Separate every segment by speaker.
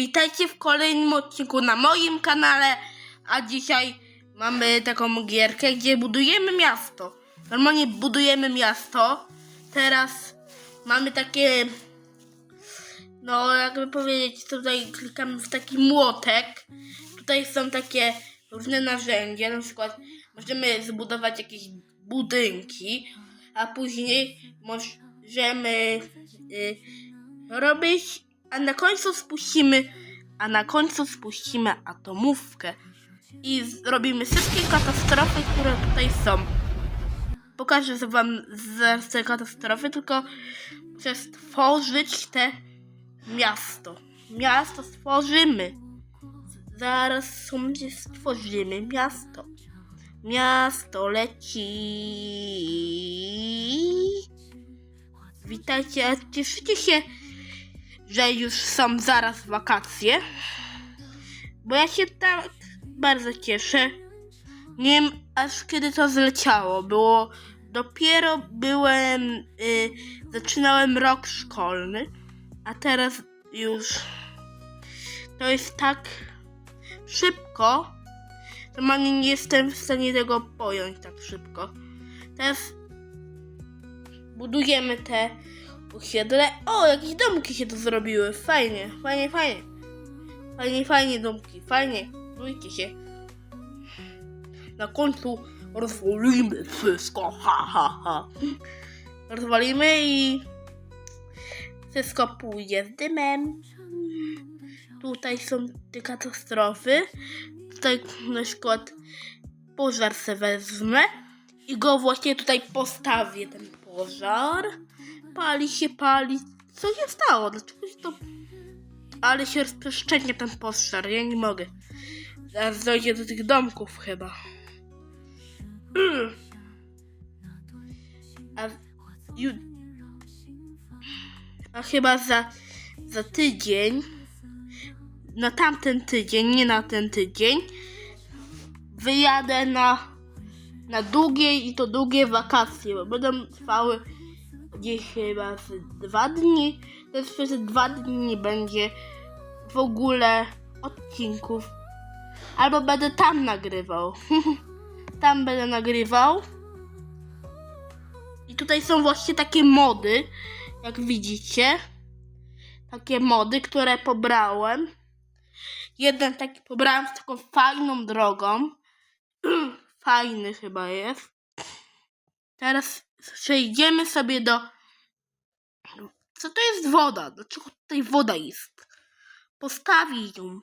Speaker 1: Witajcie w kolejnym odcinku na moim kanale, a dzisiaj mamy taką gierkę, gdzie budujemy miasto. Normalnie budujemy miasto. Teraz mamy takie, no jakby powiedzieć, tutaj klikamy w taki młotek. Tutaj są takie różne narzędzia, na przykład możemy zbudować jakieś budynki, a później możemy y, robić, a na końcu spuścimy, a na końcu spuścimy atomówkę i zrobimy wszystkie katastrofy, które tutaj są. Pokażę wam zaraz te katastrofy, tylko muszę stworzyć te miasto. Miasto stworzymy. Zaraz sobie stworzymy miasto. Miasto leci. Witajcie, cieszycie się, że już są zaraz wakacje? Bo ja się tak bardzo cieszę. Nie wiem aż kiedy to zleciało. Było dopiero byłem, y, zaczynałem rok szkolny, a teraz już to jest tak szybko, man- nie jestem w stanie tego pojąć tak szybko. Teraz budujemy te osiedle. O, jakieś domki się tu zrobiły. Fajnie, fajnie, fajnie. Fajnie, fajnie domki, fajnie. Budujcie się. Na końcu rozwalimy wszystko, ha, ha, ha. Rozwalimy i wszystko pójdzie z dymem. Tutaj są te katastrofy. Tutaj na przykład pożar se wezmę i go właśnie tutaj postawię, ten pożar. Pali się, pali. Co się stało? Dlaczego się to... Ale się rozprzestrzenia ten pożar, ja nie mogę. Zaraz dojdzie do tych domków chyba. Mm. A, ju, a chyba za, za tydzień, na tamten tydzień, nie na ten tydzień, wyjadę na, na długie i to długie wakacje, bo będą trwały gdzieś chyba z dwa dni. Też przez dwa dni nie będzie w ogóle odcinków. Albo będę tam nagrywał. tam będę nagrywał. I tutaj są właśnie takie mody, jak widzicie. Takie mody, które pobrałem. Jeden taki pobrałem z taką fajną drogą. Fajny chyba jest. Teraz przejdziemy sobie do. Co to jest woda? Dlaczego tutaj woda jest? Postawić ją.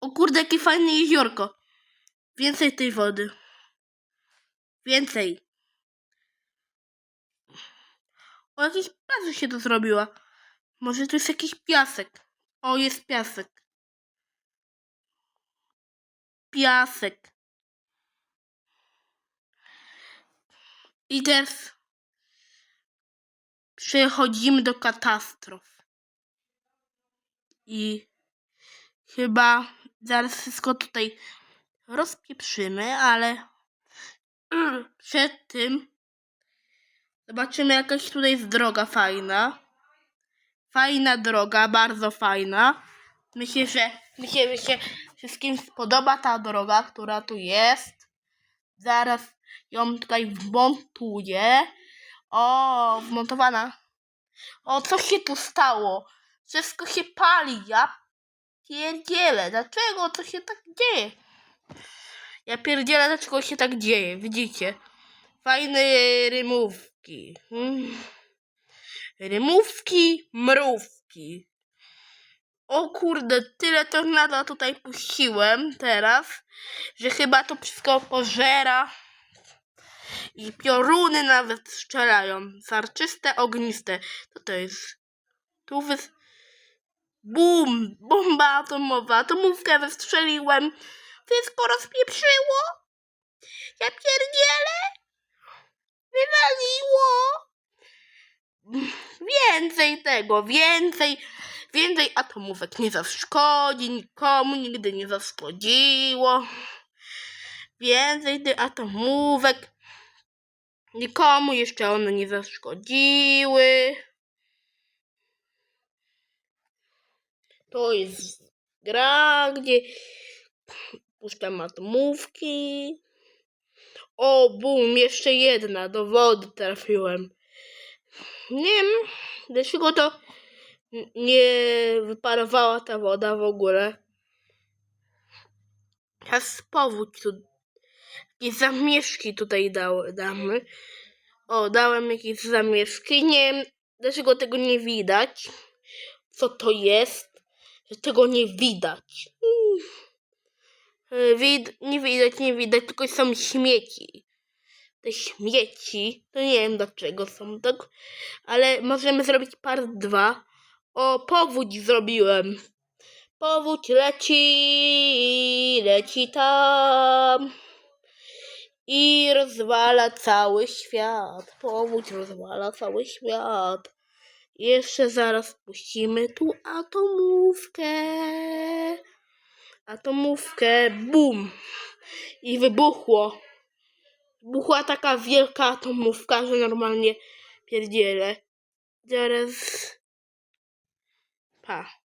Speaker 1: O kurde, jakie fajne jeziorko. Więcej tej wody. Więcej. O, jakiś plaża się tu zrobiła. Może to jest jakiś piasek. O, jest piasek. Piasek. I teraz przechodzimy do katastrof. I chyba zaraz wszystko tutaj rozpieprzymy, ale przed tym zobaczymy jakaś tutaj jest droga fajna. Fajna droga, bardzo fajna. Myślę, że myślę, że się wszystkim spodoba ta droga, która tu jest. Zaraz ją tutaj wmontuję. O, wmontowana. O, co się tu stało? Wszystko się pali, ja pierdzielę. Dlaczego to się tak dzieje? Ja pierdzielę, dlaczego się tak dzieje. Widzicie? Fajne rymówki. Mm. Rymówki, mrówki. O kurde, tyle tornada tutaj puściłem teraz, że chyba to wszystko pożera. I pioruny nawet strzelają. Sarczyste, ogniste. Co to jest? Tu wys... Bum! Bomba atomowa. Atomówkę wystrzeliłem. Wszystko rozpieprzyło. Ja pierdzielę. Wywaliło. Więcej tego, więcej. Więcej atomówek nie zaszkodzi, nikomu nigdy nie zaszkodziło. Więcej tych atomówek. Nikomu jeszcze one nie zaszkodziły. To jest gra, gdzie puszczam atomówki. O, bum, jeszcze jedna, do wody trafiłem. Nie wiem, dlaczego to nie wyparowała ta woda w ogóle. Teraz powódź tu. Jakieś zamieszki tutaj dał, damy. O, dałem jakieś zamieszki. Nie wiem, dlaczego tego nie widać. Co to jest? Że tego nie widać. E, Wid nie widać, nie widać, tylko są śmieci. Te śmieci, to nie wiem dlaczego są tak, ale możemy zrobić part 2. O, powódź zrobiłem. Powódź leci, leci tam i rozwala cały świat. Powódź rozwala cały świat. Jeszcze zaraz puścimy tu atomówkę. Atomówkę, bum. I wybuchło. Wybuchła taka wielka atomówka, że normalnie pierdzielę. Zaraz. Pa.